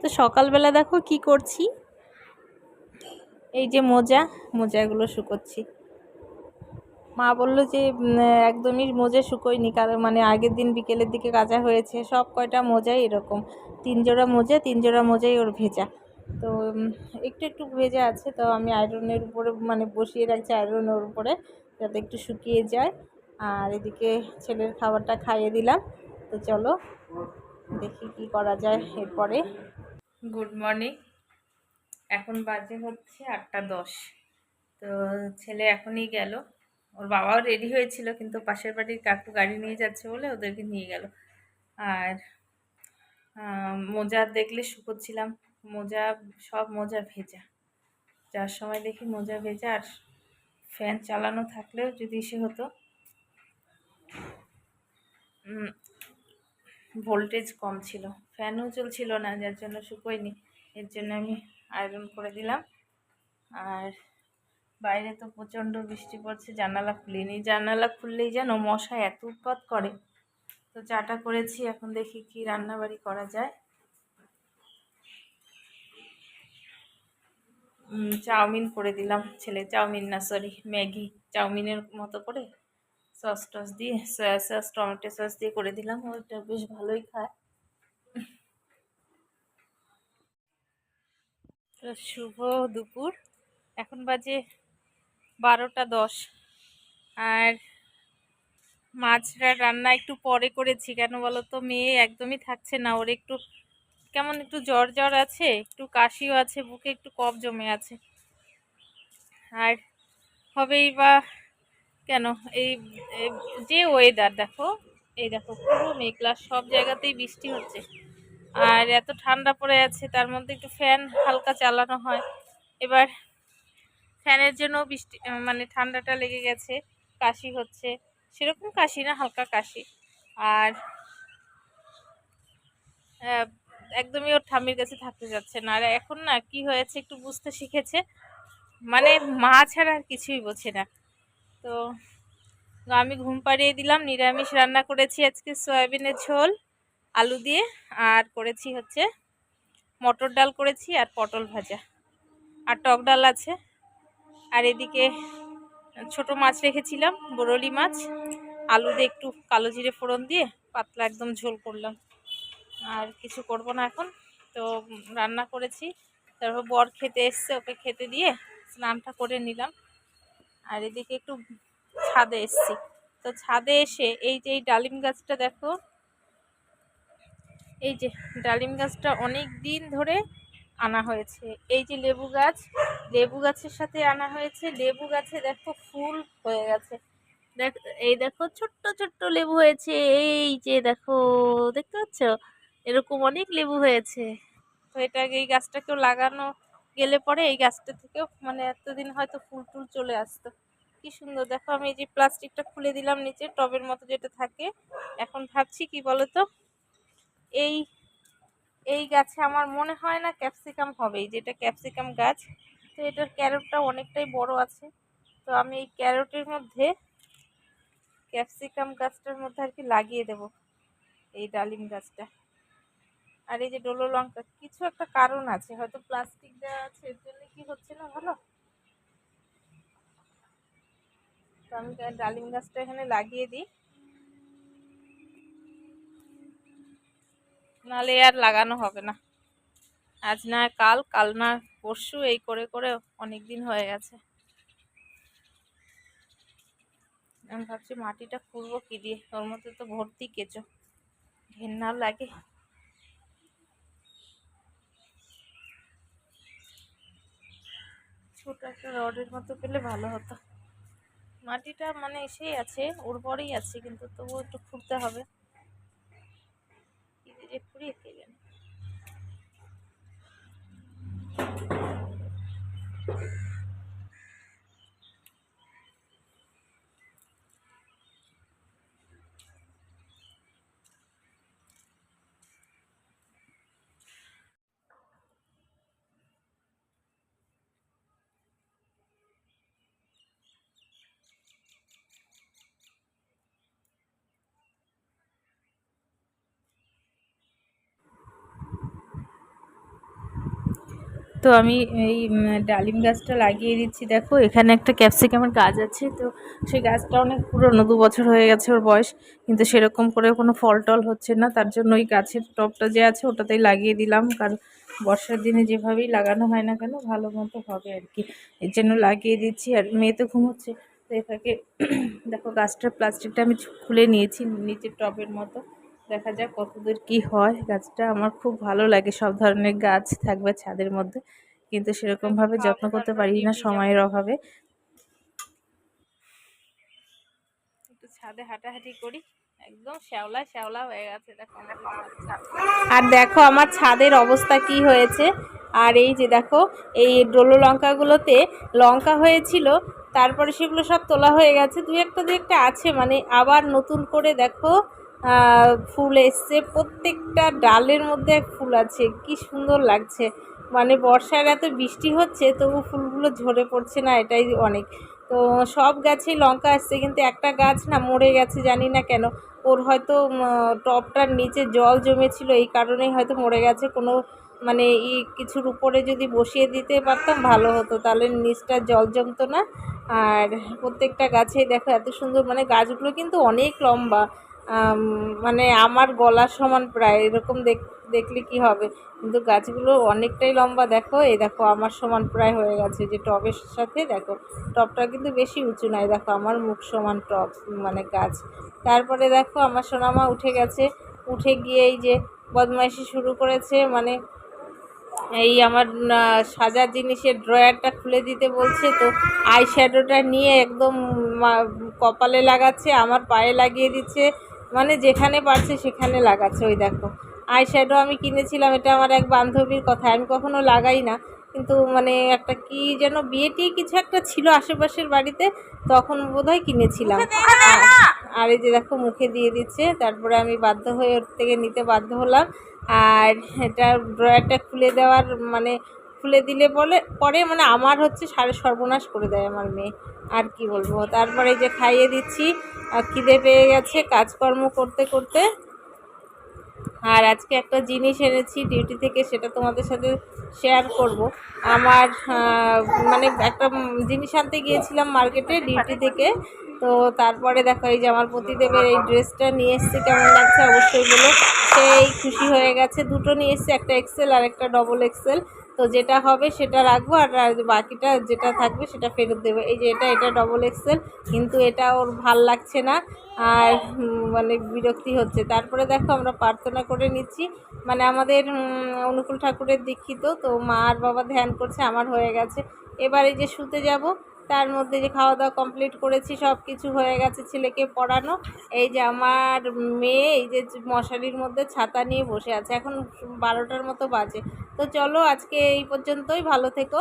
তো সকালবেলা দেখো কি করছি? এই যে মোজা, মোজাগুলো শুকোচ্ছি। মা বলল যে একদমই মোজা শুকোয়নি, কারণ মানে আগের দিন বিকেলের দিকে কাজা হয়েছে, সব কয়টা মোজাই এরকম। তিন জোড়া মোজা, তিন জোড়া মোজাই ওর ভেজা। তো একটু একটু ভেজা আছে, তো আমি আয়রনের উপরে মানে বসিয়ে রাখছি আয়রনের উপরে, যাতে একটু শুকিয়ে যায়। আর এদিকে ছেলের খাবারটা খাইয়ে দিলাম। তো চলো, দেখি কি করা যায় এরপরে। গুড মর্নিং এখন বাজে হচ্ছে আটটা দশ। তো ছেলে এখনই গেল। ওর বাবাও রেডি হয়েছিল, কিন্তু পাশের বাড়ির কাকু গাড়ি নিয়ে যাচ্ছে বলে ওদেরকে নিয়ে গেল। আর মোজা দেখলে শুকোচ্ছিলাম মোজা, সব মোজা ভেজা। যার সময় দেখি মোজা ভেজা আর ফ্যান চালানো থাকলেও যদি সে হতো। ভোল্টেজ কম ছিল। ফ্যানও চলছিল না, যার জন্য শুকোয়নি। এর জন্য আমি আয়রন করে দিলাম। আর বাইরে তো প্রচণ্ড বৃষ্টি পড়ছে, জানালা খুলিনি। জানালা খুললেই যেন মশা এত উৎপাত করে। তো চাটা করেছি, এখন দেখি কি রান্নাবাড়ি করা যায়। চাউমিন করে দিলাম ছেলে। চাউমিন না, সরি, ম্যাগি। চাউমিনের মতো করে সস টস দিয়ে, সয়া সস, টমেটো সস দিয়ে করে দিলাম। ওইটা বেশ ভালোই খায়। তো শুভ দুপুর। এখন বাজে বারোটা দশ। আর মাছটা রান্না একটু পরে করেছি কেন বলো তো মেয়ে একদমই থাকছে না। ওর একটু কেমন একটু জ্বর জ্বর আছে, একটু কাশিও আছে, বুকে একটু কফ জমে আছে। আর হবেই বা কেন? এই যে ওয়েদার দেখো, এই দেখো পুরো মেঘলা, সব জায়গাতেই বৃষ্টি হচ্ছে। আর এত ঠান্ডা পড়ে আছে, তার মধ্যে একটু ফ্যান হালকা চালানো হয়। এবার ফ্যানের জন্য বৃষ্টি মানে ঠান্ডাটা লেগে গেছে, কাশি হচ্ছে। সেরকম কাশি না, হালকা কাশি। আর একদমই ওর ঠাম্মির কাছে থাকতে যাচ্ছে না। আর এখন না, কি হয়েছে একটু বুঝতে শিখেছে। মানে মা ছাড়া আর কিছুই বোঝে না। তো, আমি ঘুম পাড়িয়ে দিলাম, নিরামিষ রান্না করেছি আজকে, সয়াবিনের ঝোল। আলু দিয়ে আর করেছি হচ্ছে মটর ডাল করেছি আর পটল ভাজা। আর টক ডাল আছে। আর এদিকে ছোট মাছ রেখেছিলাম, বরলি মাছ। আলু দিয়ে একটু কালো জিরে ফোড়ন দিয়ে পাতলা একদম ঝোল করলাম। আর কিছু করব না এখন। তো রান্না করেছি। তারপর বর খেতে এসছে, ওকে খেতে দিয়ে স্নানটা করে নিলাম। আর এদিকে একটু ছাদে এসছি। তো ছাদে এসে এই যে এই ডালিম গাছটা দেখো এই যে ডালিম গাছটা অনেক দিন ধরে আনা হয়েছে। এই যে লেবু গাছ, লেবু গাছের সাথে আনা হয়েছে। লেবু গাছে দেখো ফুল হয়ে গেছে। দেখ, এই দেখো ছোট্ট ছোট্ট লেবু হয়েছে। এই যে দেখো, দেখতে পাচ্ছ? এরকম অনেক লেবু হয়েছে। তো এটা এই গাছটাকেও লাগানো গেলে পরে এই গাছটা থেকেও মানে এতদিন হয়তো ফুল টুল চলে আসতো। কি সুন্দর। দেখো আমি এই যে প্লাস্টিকটা খুলে দিলাম নিচে, টবের মতো যেটা থাকে। এখন ভাবছি কি বলতো? এই এই গাছে আমার মনে হয় না ক্যাপসিকাম হবে যেটা ক্যাপসিকাম গাছ। তো এটার ক্যারোটটা অনেকটাই বড় আছে। তো আমি এই ক্যারোটের মধ্যে ক্যাপসিকাম গাছটার মধ্যে আর কি লাগিয়ে দেব, এই ডালিম গাছটা। আর এই যে ডোলো লঙ্কা, কিছু একটা কারণ আছে, হয়তো প্লাস্টিক দেওয়া আছে, এর জন্য কি হচ্ছে না ভালো তো আমি ডালিম গাছটা এখানে লাগিয়ে দিই। নাহলে আর লাগানো হবে না। আজ না কাল কাল না পরশু, এই করে করে অনেক দিন হয়ে গেছে। আমি ভাবছি মাটিটা খুঁড়বো কি দিয়ে? ওর মধ্যে তো ভর্তি কেঁচো। ঘেন্নাও লাগে। ছোট একটা রডের মতো পেলে ভালো হতো। মাটিটা মানে এসেই আছে, উর্বরই আছে, কিন্তু তবুও একটু খুঁড়তে হবে। যে পুড়িয়ে ফেলেন Thank you. তো আমি এই ডালিম গাছটা লাগিয়ে দিচ্ছি। দেখো, এখানে একটা ক্যাপসিকামের গাছ আছে, তো সেই গাছটা অনেক পুরনো, দু বছর হয়ে গেছে ওর বয়স, কিন্তু সেরকম করে কোনো ফল টল হচ্ছে না। তার জন্য ওই গাছের টবটা যে আছে ওটাতেই লাগিয়ে দিলাম, কারণ বর্ষার দিনে যেভাবেই লাগানো হয় না কেন, ভালো মতো হবে আর কি। এর জন্য লাগিয়ে দিচ্ছি, আর মেয়ে তো ঘুমোচ্ছে, তো এটাকে, দেখো, গাছটার প্লাস্টিকটা আমি খুলে নিয়েছি, নিচের টবের মতো। দেখা যাক কতদূর কি হয়। গাছটা আমার খুব ভালো লাগে সব ধরনের গাছ থাকবে ছাদের মধ্যে। কিন্তু সেরকম ভাবে যত্ন করতে পারি না সময়ের অভাবে। একটু ছাদে হাঁটাহাঁটি করি। একদম শ্যাওলা শ্যাওলা হয়ে গেছে দেখো আর দেখো আমার ছাদের অবস্থা কি হয়েছে। আর এই যে দেখো এই ডোলো লঙ্কাগুলোতে লঙ্কা হয়েছিল তারপরে সেগুলো সব তোলা হয়ে গেছে। দু একটা দু একটা আছে মানে আবার নতুন করে দেখো ফুল এসছে। প্রত্যেকটা ডালের মধ্যে এক ফুল আছে। কি সুন্দর লাগছে। মানে বর্ষার এত বৃষ্টি হচ্ছে তবু ফুলগুলো ঝরে পড়ছে না এটাই অনেক। তো সব গাছেই লঙ্কা আসছে কিন্তু একটা গাছ না মরে গেছে জানি না কেন। ওর হয়তো উম, টবটার নিচে জল জমেছিল এই কারণেই হয়তো মরে গেছে। কোনো মানে ই কিছুর উপরে যদি বসিয়ে দিতে পারতাম ভালো হতো। তাহলে নিচটা জল জমতো না। আর প্রত্যেকটা গাছেই দেখো এত সুন্দর। মানে গাছগুলো কিন্তু অনেক লম্বা। মানে আমার গলার সমান প্রায়, এরকম দেখ, দেখলে কি হবে? কিন্তু গাছগুলো অনেকটাই লম্বা, দেখো, এই দেখো, আমার সমান প্রায় হয়ে গেছে, যে টবের সাথে, দেখো, টবটা কিন্তু বেশি উঁচু নয়, দেখো, আমার মুখ সমান টব মানে গাছ। তারপরে দেখো, আমার সোনামা উঠে গেছে, উঠে গিয়ে এই যে বদমাইশি শুরু করেছে মানে এই আমার সাজার জিনিসের ড্রয়ারটা খুলে দিতে বলছে, তো আই শ্যাডোটা নিয়ে একদম কপালে লাগাচ্ছে, আমার পায়ে লাগিয়ে দিচ্ছে মানে যেখানে পারছে সেখানে লাগাচ্ছে ওই দেখো। আই শ্যাডো আমি কিনেছিলাম এটা আমার এক বান্ধবীর কথা। আমি কখনো লাগাই না কিন্তু মানে একটা কি যেন বিয়েটি কিছু একটা ছিল আশেপাশের বাড়িতে তখন বোধহয় কিনেছিলাম। আর- আর এই যে দেখো মুখে দিয়ে দিচ্ছে। তারপরে আমি বাধ্য হয়ে ওর থেকে নিতে বাধ্য হলাম। আর এটা ড্রয়ারটা খুলে দেওয়ার মানে খুলে দিলে বলে, পরে মানে আমার হচ্ছে সারে সর্বনাশ করে দেয় আমার মেয়ে। আর কি বলব? তারপরে যে খাইয়ে দিচ্ছি খিদে পেয়ে গেছে কাজকর্ম করতে করতে। আর আজকে একটা জিনিস এনেছি ডিউটি থেকে, সেটা তোমাদের সাথে শেয়ার করব। আমার মানে একটা জিনিস আনতে গিয়েছিলাম মার্কেটে ডিউটি থেকে। তো তারপরে দেখো, এই যে আমার প্রতিদেবের এই ড্রেসটা নিয়ে এসছে, কেমন লাগছে অবশ্যই বলো। সেই খুশি হয়ে গেছে। দুটো নিয়ে এসছে, একটা এক্সেল আর একটা ডবল এক্সেল তো যেটা হবে সেটা রাখব আর বাকিটা যেটা থাকবে সেটা ফেরত দেবে। এই যে এটা এটা ডবল এক্সেল কিন্তু এটা ওর ভালো লাগছে না আর মানে বিরক্তি হচ্ছে। তারপরে দেখো আমরা প্রার্থনা করে নিচ্ছি। মানে আমাদের অনুকূল ঠাকুরের দীক্ষিত, তো মা আর বাবা ধ্যান করছে, আমার হয়ে গেছে। এবার এই যে শুতে যাব তার মধ্যে যে খাওয়া দাওয়া কমপ্লিট করেছি সব কিছু হয়ে গেছে ছেলেকে পড়ানো। এই যে আমার মেয়ে, এই যে মশারির মধ্যে ছাতা নিয়ে বসে আছে। এখন বারোটার মতো বাজে। তো চলো আজকে এই পর্যন্তই। ভালো থেকো।